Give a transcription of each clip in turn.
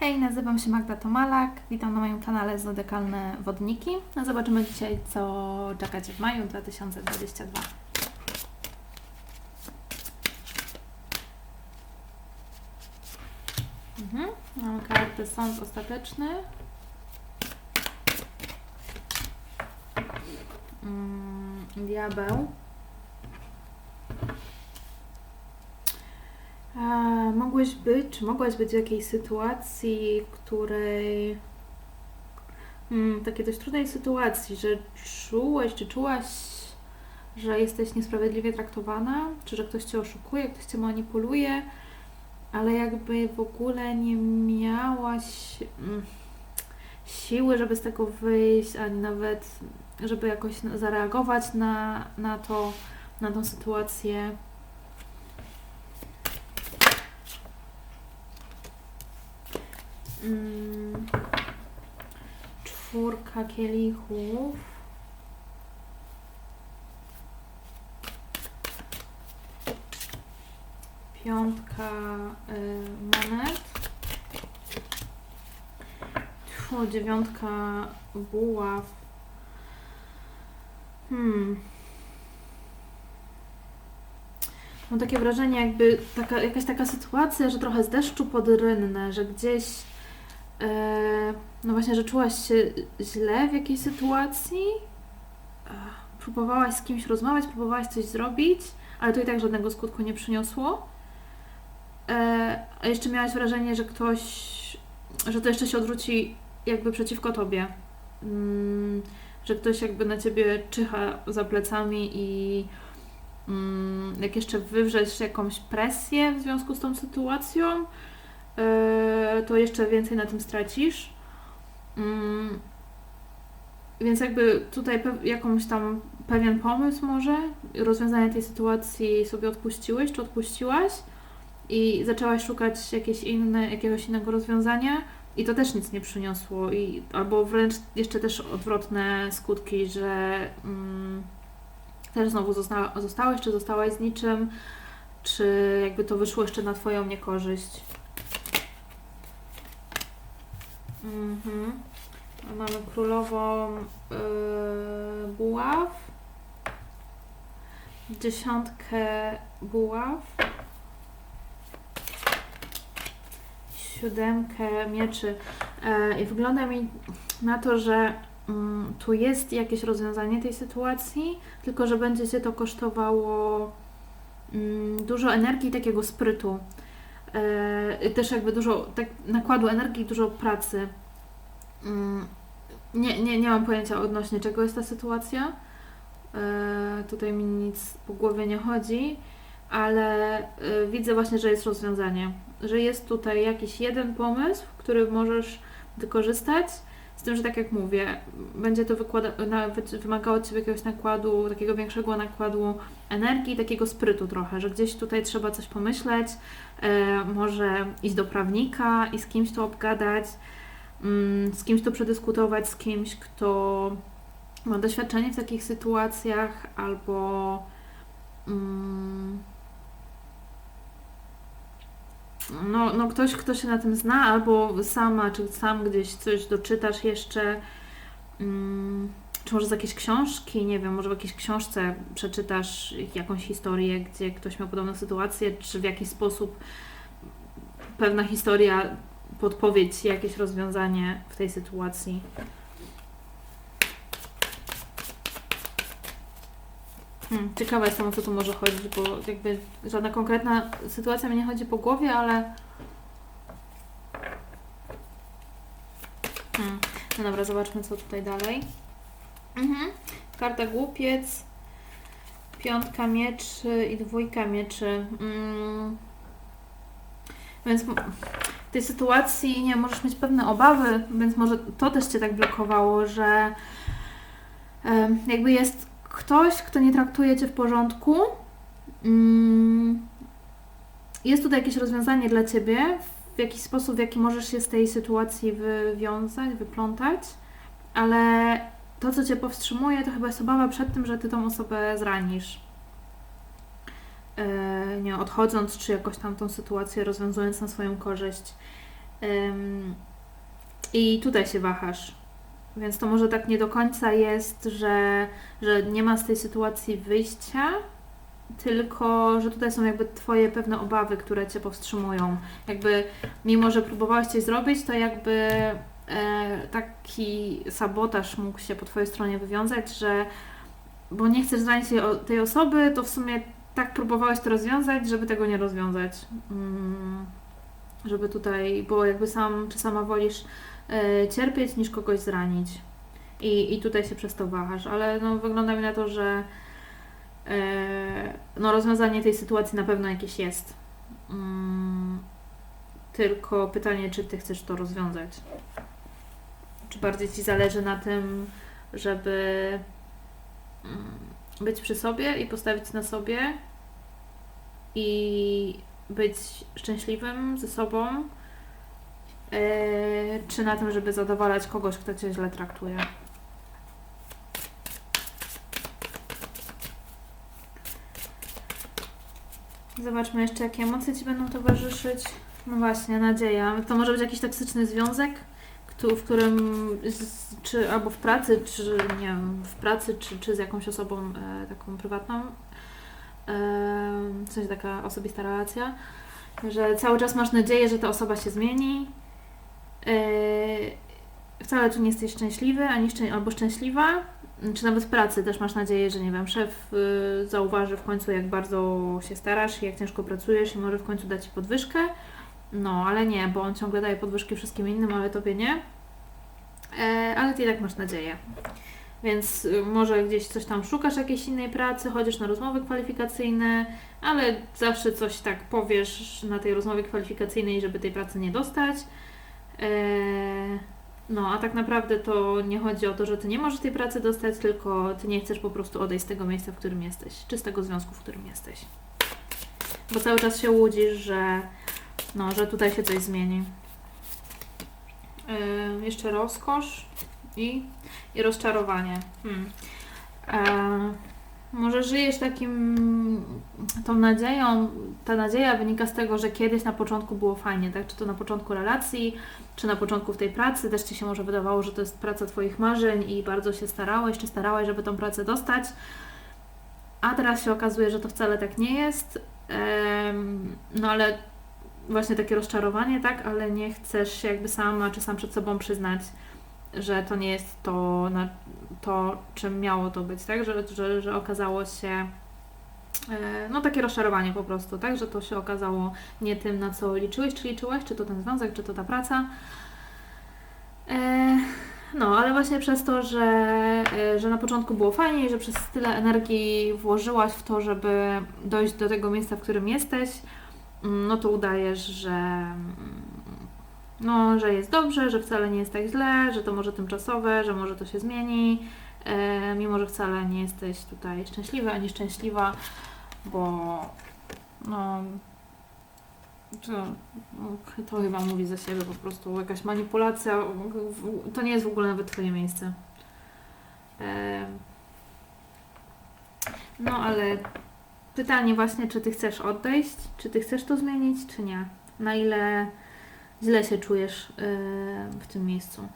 Hej, nazywam się Magda Tomalak, witam na moim kanale Zodekalne Wodniki. No zobaczymy dzisiaj, co czekać w maju 2022. Mhm. Mamy kartę Sąd Ostateczny. Mm, diabeł. Mogłeś być, czy mogłaś być w jakiejś sytuacji, której. Mm, takiej dość trudnej sytuacji, że czułeś, czy czułaś, że jesteś niesprawiedliwie traktowana, czy że ktoś cię oszukuje, ktoś cię manipuluje, ale jakby w ogóle nie miałaś mm, siły, żeby z tego wyjść, ani nawet, żeby jakoś zareagować na, na to, na tą sytuację. Mm, czwórka kielichów. Piątka y, monet. Tfu, dziewiątka buław. Hmm. Mam takie wrażenie, jakby taka, jakaś taka sytuacja, że trochę z deszczu pod rynnę, że gdzieś no właśnie, że czułaś się źle w jakiejś sytuacji, e, próbowałaś z kimś rozmawiać, próbowałaś coś zrobić, ale to i tak żadnego skutku nie przyniosło. E, a jeszcze miałaś wrażenie, że ktoś, że to jeszcze się odwróci jakby przeciwko tobie. Mm, że ktoś jakby na ciebie czyha za plecami i mm, jak jeszcze wywrzeć jakąś presję w związku z tą sytuacją, e, to jeszcze więcej na tym stracisz. Mm, Więc jakby tutaj jakąś tam pewien pomysł może, rozwiązanie tej sytuacji sobie odpuściłeś, czy odpuściłaś? I zaczęłaś szukać jakieś inne, jakiegoś innego rozwiązania? I to też nic nie przyniosło. I albo wręcz jeszcze też odwrotne skutki, że mm, też znowu zosta- zostałeś, czy zostałaś z niczym, czy jakby to wyszło jeszcze na Twoją niekorzyść. Mhm. Mamy królową yy, buław, dziesiątkę buław, siódemkę mieczy. E, I wygląda mi na to, że mm, tu jest jakieś rozwiązanie tej sytuacji, tylko że będzie Cię to kosztowało mm, dużo energii i takiego sprytu. E, też jakby dużo tak, nakładu energii dużo pracy. Mm, nie, nie, nie mam pojęcia odnośnie czego jest ta sytuacja. E, tutaj mi nic po głowie nie chodzi, ale e, widzę właśnie, że jest rozwiązanie. Że jest tutaj jakiś jeden pomysł, który możesz wykorzystać. Z tym, że tak jak mówię, będzie to wykłada, wymagało od Ciebie jakiegoś nakładu, takiego większego nakładu energii, takiego sprytu trochę, że gdzieś tutaj trzeba coś pomyśleć, e, może iść do prawnika i z kimś to obgadać, mm, z kimś to przedyskutować, z kimś, kto ma doświadczenie w takich sytuacjach, albo mm, no, no ktoś, kto się na tym zna, albo sama, czy sam gdzieś coś doczytasz jeszcze, mm, czy może z jakiejś książki, nie wiem, może w jakiejś książce przeczytasz jakąś historię, gdzie ktoś miał podobną sytuację, czy w jakiś sposób pewna historia podpowie Ci jakieś rozwiązanie w tej sytuacji. Hmm, ciekawa jestem, o co tu może chodzić, bo jakby żadna konkretna sytuacja mi nie chodzi po głowie, ale... Hmm. No dobra, zobaczmy, co tutaj dalej. Mhm. Karta głupiec, piątka mieczy i dwójka mieczy. Mm. Więc w tej sytuacji, nie możesz mieć pewne obawy, więc może to też Cię tak blokowało, że jakby jest ktoś, kto nie traktuje Cię w porządku. Mm, Jest tutaj jakieś rozwiązanie dla Ciebie, w jakiś sposób, w jaki możesz się z tej sytuacji wywiązać, wyplątać, ale to, co Cię powstrzymuje, to chyba jest obawa przed tym, że Ty tą osobę zranisz. E, nie odchodząc, czy jakoś tam tą sytuację rozwiązując na swoją korzyść. I tutaj się wahasz. Więc to może tak nie do końca jest, że, że nie ma z tej sytuacji wyjścia, tylko że tutaj są jakby Twoje pewne obawy, które Cię powstrzymują. Jakby mimo, że próbowałeś coś zrobić, to jakby e, taki sabotaż mógł się po Twojej stronie wywiązać, że bo nie chcesz zranić tej osoby, to w sumie tak próbowałeś to rozwiązać, żeby tego nie rozwiązać. Mm, żeby tutaj, bo jakby sam czy sama wolisz cierpieć niż kogoś zranić. I, I tutaj się przez to wahasz, ale no, wygląda mi na to, że e, no, rozwiązanie tej sytuacji na pewno jakieś jest. Mm, tylko pytanie, czy ty chcesz to rozwiązać? Czy bardziej ci zależy na tym, żeby mm, być przy sobie i postawić na sobie i być szczęśliwym ze sobą, e, czy na tym, żeby zadowalać kogoś, kto cię źle traktuje? Zobaczmy jeszcze, jakie emocje Ci będą towarzyszyć. No właśnie, nadzieja. To może być jakiś toksyczny związek, w którym, czy albo w pracy, czy nie wiem, w pracy, czy, czy z jakąś osobą e, taką prywatną. E, taka osobista relacja, że cały czas masz nadzieję, że ta osoba się zmieni. E, wcale tu nie jesteś szczęśliwy, ani szczę- albo szczęśliwa, czy nawet w pracy też masz nadzieję, że nie wiem, szef y, zauważy w końcu, jak bardzo się starasz i jak ciężko pracujesz i może w końcu dać ci podwyżkę. No, ale nie, bo on ciągle daje podwyżki wszystkim innym, ale tobie nie. E, ale ty tak masz nadzieję. Więc może gdzieś coś tam szukasz jakiejś innej pracy, chodzisz na rozmowy kwalifikacyjne, ale zawsze coś tak powiesz na tej rozmowie kwalifikacyjnej, żeby tej pracy nie dostać. E, no, a tak naprawdę to nie chodzi o to, że ty nie możesz tej pracy dostać, tylko ty nie chcesz po prostu odejść z tego miejsca, w którym jesteś, czy z tego związku, w którym jesteś. Bo cały czas się łudzisz, że, no, że tutaj się coś zmieni. Yy, jeszcze rozkosz i, i rozczarowanie. Hmm. E, może żyjesz takim, tą nadzieją, ta nadzieja wynika z tego, że kiedyś na początku było fajnie, tak? Czy to na początku relacji, czy na początku w tej pracy też Ci się może wydawało, że to jest praca Twoich marzeń i bardzo się starałeś, czy starałaś, żeby tą pracę dostać, a teraz się okazuje, że to wcale tak nie jest. No ale właśnie takie rozczarowanie, tak, ale nie chcesz się jakby sama czy sam przed sobą przyznać, że to nie jest to, na, to czym miało to być, tak, że, że, że okazało się e, no takie rozczarowanie po prostu, tak, że to się okazało nie tym, na co liczyłeś, czy liczyłeś, czy to ten związek, czy to ta praca. E, no, ale właśnie przez to, że, e, że na początku było fajnie że przez tyle energii włożyłaś w to, żeby dojść do tego miejsca, w którym jesteś, mm, no to udajesz, że mm, no, że jest dobrze, że wcale nie jest tak źle, że to może tymczasowe, że może to się zmieni, e, mimo że wcale nie jesteś tutaj szczęśliwy ani szczęśliwa, bo no to, to chyba mówi za siebie po prostu jakaś manipulacja. To nie jest w ogóle nawet Twoje miejsce. Em, No ale pytanie właśnie, czy Ty chcesz odejść, czy Ty chcesz to zmienić, czy nie? Na ile źle się czujesz em, w tym miejscu?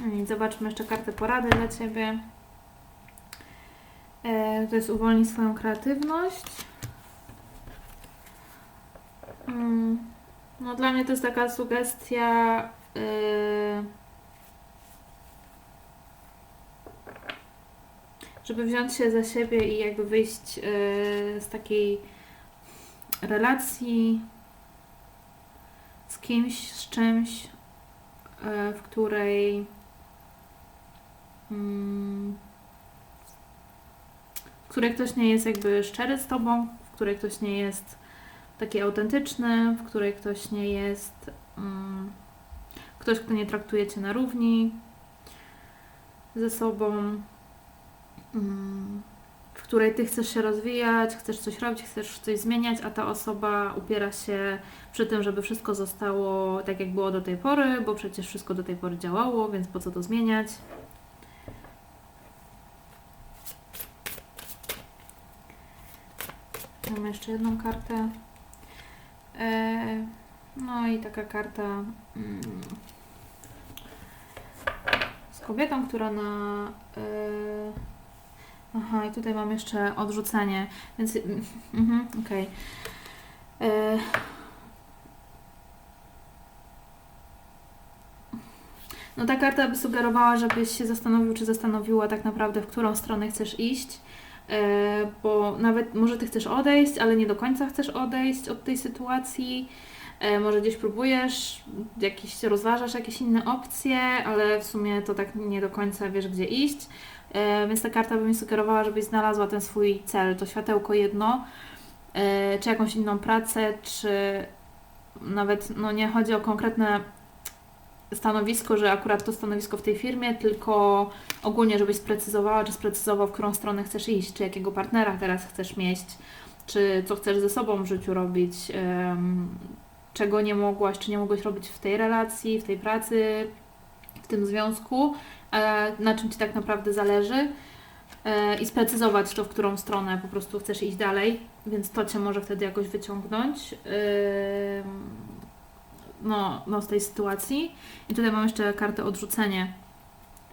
No I zobaczmy jeszcze kartę porady dla Ciebie. E, To jest uwolnij swoją kreatywność. Mm, No dla mnie to jest taka sugestia. y, żeby wziąć się za siebie i jakby wyjść y, z takiej relacji z kimś, z czymś, y, w której mm, w której ktoś nie jest jakby szczery z tobą, w której ktoś nie jest taki autentyczny, w której ktoś nie jest mm, ktoś, kto nie traktuje cię na równi ze sobą, mm, której ty chcesz się rozwijać, chcesz coś robić, chcesz coś zmieniać, a ta osoba upiera się przy tym, żeby wszystko zostało tak, jak było do tej pory, bo przecież wszystko do tej pory działało, więc po co to zmieniać? Mam jeszcze jedną kartę. E, no i taka karta mm, z kobietą, która na. Aha, i tutaj mam jeszcze odrzucenie, więc. Mhm, okej. E, No ta karta by sugerowała, żebyś się zastanowił, czy zastanowiła tak naprawdę, w którą stronę chcesz iść, e, bo nawet może ty chcesz odejść, ale nie do końca chcesz odejść od tej sytuacji. E, Może gdzieś próbujesz, jakieś, rozważasz jakieś inne opcje, ale w sumie to tak nie do końca wiesz, gdzie iść. E, Więc ta karta by mi sugerowała, żebyś znalazła ten swój cel, to światełko jedno, e, czy jakąś inną pracę, czy nawet, no nie chodzi o konkretne stanowisko, że akurat to stanowisko w tej firmie, tylko ogólnie, żebyś sprecyzowała, czy sprecyzował, w którą stronę chcesz iść, czy jakiego partnera teraz chcesz mieć, czy co chcesz ze sobą w życiu robić, czego nie mogłaś, czy nie mogłeś robić w tej relacji, w tej pracy, w tym związku, na czym Ci tak naprawdę zależy e, i sprecyzować to, w którą stronę po prostu chcesz iść dalej, więc to Cię może wtedy jakoś wyciągnąć no, no, z tej sytuacji. I tutaj mam jeszcze kartę odrzucenie,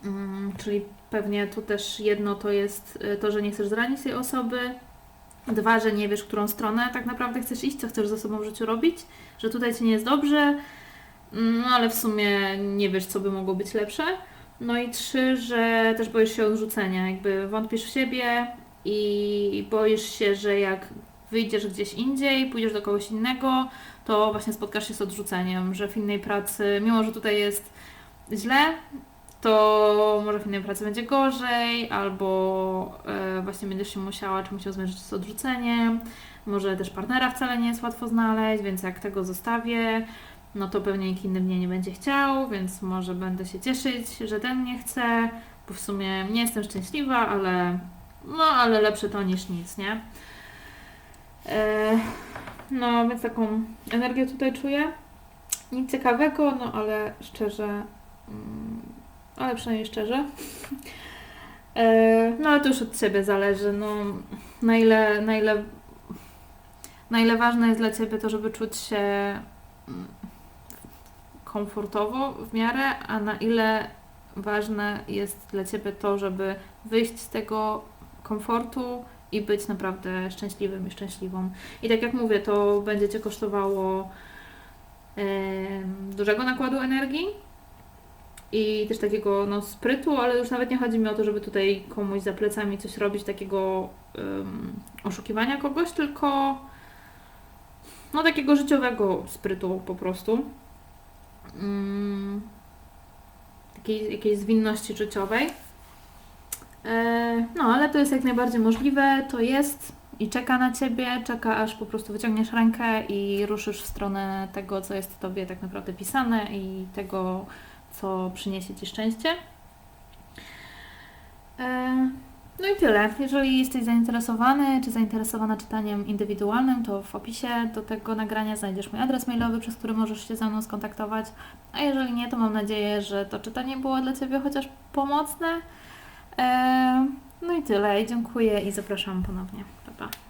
Mm, czyli pewnie tu też jedno to jest y, to, że nie chcesz zranić tej osoby, dwa, że nie wiesz, w którą stronę tak naprawdę chcesz iść, co chcesz ze sobą w życiu robić, że tutaj Ci nie jest dobrze, mm, no ale w sumie nie wiesz, co by mogło być lepsze. No i trzy, że też boisz się odrzucenia, jakby wątpisz w siebie i boisz się, że jak wyjdziesz gdzieś indziej, pójdziesz do kogoś innego, to właśnie spotkasz się z odrzuceniem, że w innej pracy, mimo że tutaj jest źle, to może w innej pracy będzie gorzej, albo e, właśnie będziesz się musiała czy musiał zmierzyć z odrzuceniem. Może też partnera wcale nie jest łatwo znaleźć, więc jak tego zostawię, no to pewnie nikt inny mnie nie będzie chciał, więc może będę się cieszyć, że ten nie chce, bo w sumie nie jestem szczęśliwa, ale no, ale lepsze to niż nic, nie? E, no, więc taką energię tutaj czuję. Nic ciekawego, no ale szczerze, mm, ale przynajmniej szczerze. E, No ale to już od Ciebie zależy, no na ile, na ile, na ile ważne jest dla Ciebie to, żeby czuć się mm, komfortowo w miarę, a na ile ważne jest dla Ciebie to, żeby wyjść z tego komfortu i być naprawdę szczęśliwym i szczęśliwą. I tak jak mówię, to będzie Cię kosztowało em, dużego nakładu energii i też takiego no, sprytu, ale już nawet nie chodzi mi o to, żeby tutaj komuś za plecami coś robić, takiego em, oszukiwania kogoś, tylko no takiego życiowego sprytu po prostu. Mm, takiej jakiejś zwinności życiowej. E, No, ale to jest jak najbardziej możliwe, to jest i czeka na Ciebie, czeka aż po prostu wyciągniesz rękę i ruszysz w stronę tego, co jest Tobie tak naprawdę pisane i tego, co przyniesie Ci szczęście. No i tyle. Jeżeli jesteś zainteresowany czy zainteresowana czytaniem indywidualnym, to w opisie do tego nagrania znajdziesz mój adres mailowy, przez który możesz się ze mną skontaktować. A jeżeli nie, to mam nadzieję, że to czytanie było dla Ciebie chociaż pomocne. E, No i tyle. Dziękuję i zapraszam ponownie. Pa, pa.